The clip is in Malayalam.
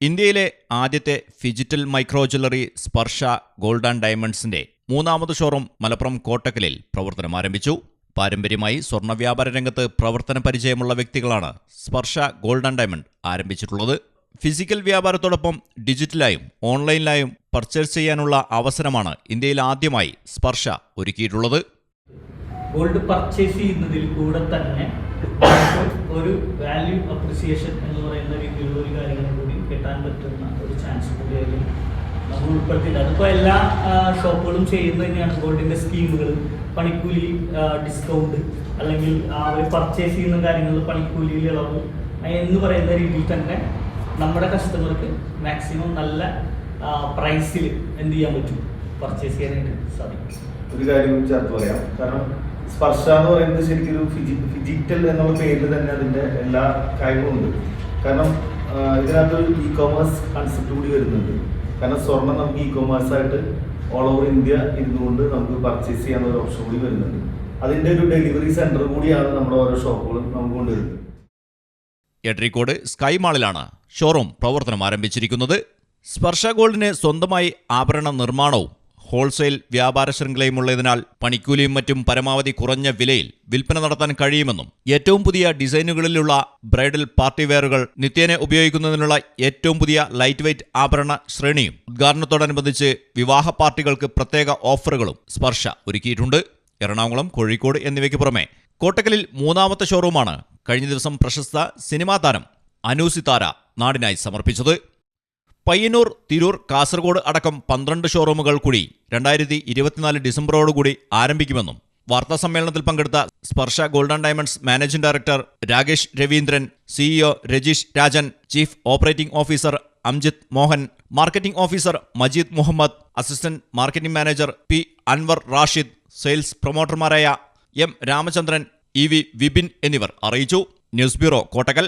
ഇന്ത്യയിലെ ആദ്യത്തെ phygital micro jewellery Sparsha gold and ഡയമണ്ട്സിന്റെ മൂന്നാമത് ഷോറൂം മലപ്പുറം കോട്ടക്കലിൽ പ്രവർത്തനം ആരംഭിച്ചു. പാരമ്പര്യമായി സ്വർണ വ്യാപാര രംഗത്ത് പ്രവർത്തന പരിചയമുള്ള വ്യക്തികളാണ് സ്പർശ ഗോൾഡ് ആൻഡ് ഡയമണ്ട് ആരംഭിച്ചിട്ടുള്ളത്. ഫിസിക്കൽ വ്യാപാരത്തോടൊപ്പം ഡിജിറ്റലായും ഓൺലൈനിലായും പർച്ചേസ് ചെയ്യാനുള്ള അവസരമാണ് ഇന്ത്യയിൽ ആദ്യമായി സ്പർശ ഒരുക്കിയിട്ടുള്ളത്. ഗോൾഡ് പർച്ചേസ് ചെയ്യുന്നതിൽ കൂടെ തന്നെ ഒരു വാല്യൂ അപ്രിസിയേഷൻ എന്ന് പറയുന്ന രീതിയിലുള്ള ഒരു കാര്യങ്ങൾ കൂടി കിട്ടാൻ പറ്റുന്ന ഒരു ചാൻസ് കൂടി അതിൽ നമ്മൾ ഉൾപ്പെടുത്തിയിട്ട് അതിപ്പോൾ എല്ലാ ഷോപ്പുകളും ചെയ്യുന്നത് തന്നെയാണ് ഗോൾഡിന്റെ സ്കീമുകൾ. പണിക്കൂലി ഡിസ്കൗണ്ട് അല്ലെങ്കിൽ അവർ പർച്ചേസ് ചെയ്യുന്ന കാര്യങ്ങളിൽ പണിക്കൂലിയിൽ ഇളവ് എന്ന് പറയുന്ന രീതിയിൽ തന്നെ നമ്മുടെ കസ്റ്റമർക്ക് മാക്സിമം നല്ല പ്രൈസിൽ എന്ത് ചെയ്യാൻ പറ്റും? പർച്ചേസ് ചെയ്യാനായിട്ട് സാധിക്കും. ഒരു കാര്യം ചേർത്ത് പറയാം. കാരണം സ്പർശ എന്ന് പറയുന്നത് ശരിക്കും ഒരു ഫിജി ഫിജിറ്റൽ എന്നുള്ള പേരിൽ തന്നെ അതിന്റെ എല്ലാ കാര്യങ്ങളും ഉണ്ട്. കാരണം ഇതിനകത്തൊരു ഇ കോമേഴ്സ് കൺസെപ്റ്റ് കൂടി വരുന്നുണ്ട്. കാരണം സ്വർണം നമുക്ക് ഇ കോമേഴ്സ് ആയിട്ട് ഓൾ ഓവർ ഇന്ത്യ ഇരുന്നുകൊണ്ട് നമുക്ക് പർച്ചേസ് ചെയ്യാൻ ഒരു ഓപ്ഷൻ കൂടി വരുന്നുണ്ട്. അതിന്റെ ഒരു ഡെലിവറി സെന്റർ കൂടിയാണ് നമ്മുടെ ഓരോ ഷോപ്പുകളും നമുക്ക് കൊണ്ടുവരുന്നത്. എട്രിക്കോട് സ്കൈ മാളിലാണ് ഷോറൂം പ്രവർത്തനം ആരംഭിച്ചിരിക്കുന്നത്. സ്പർശ ഗോൾഡിന് സ്വന്തമായി ആഭരണ നിർമ്മാണവും ഹോൾസെയിൽ വ്യാപാര ശൃംഖലയുമുള്ളതിനാൽ പണിക്കൂലിയും മറ്റും പരമാവധി കുറഞ്ഞ വിലയിൽ വിൽപ്പന നടത്താൻ കഴിയുമെന്നും ഏറ്റവും പുതിയ ഡിസൈനുകളിലുള്ള ബ്രൈഡൽ പാർട്ടി വെയറുകൾ നിത്യേന ഉപയോഗിക്കുന്നതിനുള്ള ഏറ്റവും പുതിയ ലൈറ്റ് വെയ്റ്റ് ആഭരണ ശ്രേണിയും ഉദ്ഘാടനത്തോടനുബന്ധിച്ച് വിവാഹ പാർട്ടികൾക്ക് പ്രത്യേക ഓഫറുകളും സ്പർശ ഒരുക്കിയിട്ടുണ്ട്. എറണാകുളം കോഴിക്കോട് എന്നിവയ്ക്ക് പുറമെ കോട്ടക്കലിൽ മൂന്നാമത്തെ ഷോറൂമാണ് കഴിഞ്ഞ ദിവസം പ്രശസ്ത സിനിമാ താരം അനൂസിതാര നാടിനായി സമർപ്പിച്ചത്. പയ്യന്നൂർ തിരൂർ കാസർഗോഡ് അടക്കം പന്ത്രണ്ട് ഷോറൂമുകൾ കൂടി രണ്ടായിരത്തി ഇരുപത്തിനാല് ഡിസംബറോടുകൂടി ആരംഭിക്കുമെന്നും വാർത്താ സമ്മേളനത്തിൽ പങ്കെടുത്ത Sparsha golden diamonds managing director Rakesh Raveendran CEO Rajeesh Rajan chief operating officer Amjith Mohan marketing officer Majeed Muhammad assistant marketing manager P Anwar Rashid sales പ്രൊമോട്ടർമാരായ M Ramachandran E V Vipin എന്നിവർ അറിയിച്ചു. News bureau Kottakkal.